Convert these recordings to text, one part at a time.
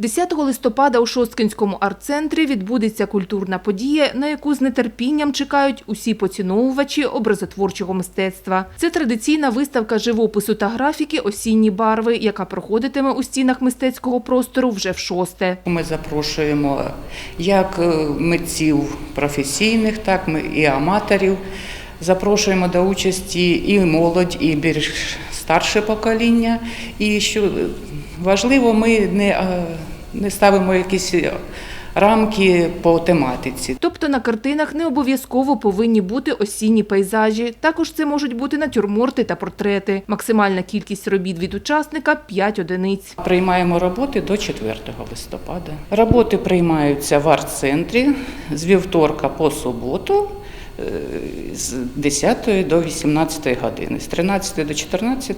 10 листопада у Шосткинському арт-центрі відбудеться культурна подія, на яку з нетерпінням чекають усі поціновувачі образотворчого мистецтва. Це традиційна виставка живопису та графіки Осінні барви, яка проходитиме у стінах мистецького простору вже в шосте. Ми запрошуємо як е, митців професійних, так і аматорів. Запрошуємо до участі і молодь, і більш старше покоління. І що важливо, ми не, е, не ставимо якісь рамки по тематиці. Тобто на картинах не обов'язково повинні бути осінні пейзажі. Також це можуть бути натюрморти та портрети. Максимальна кількість робіт від учасника 5 одиниць. Приймаємо роботи до 4 листопада. Роботи приймаються в арт-центрі з вівторка по суботу е, з 10 до 18 години, з 13 до 14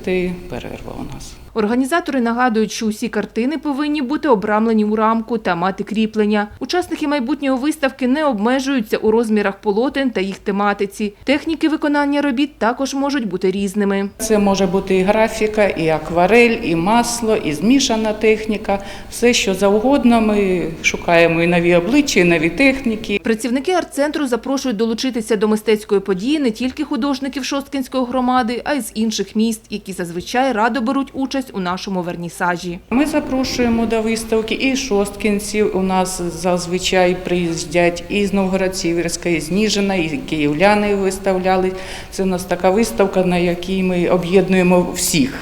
перерва у нас. Організатори нагадують, що усі картини повинні бути обрамлені у рамку та мати кріплення. Учасники майбутньої виставки не обмежуються у розмірах полотен та їх тематиці. Техніки виконання робіт також можуть бути різними. Це може бути і графіка, і акварель, і масло, і змішана техніка. Все, що завгодно. Ми шукаємо і нові обличчя, і нові техніки. Працівники арт-центру запрошують долучитися до мистецької події не тільки художників Шосткинської громади, а й з інших міст, які зазвичай радо беруть участь у нашому вернісажі. Ми запрошуємо до виставки і шосткінців. У нас зазвичай приїздять і з Новгород-Сіверська, і з Ніжина, і київляни виставляли. Це у нас така виставка, на якій ми об'єднуємо всіх.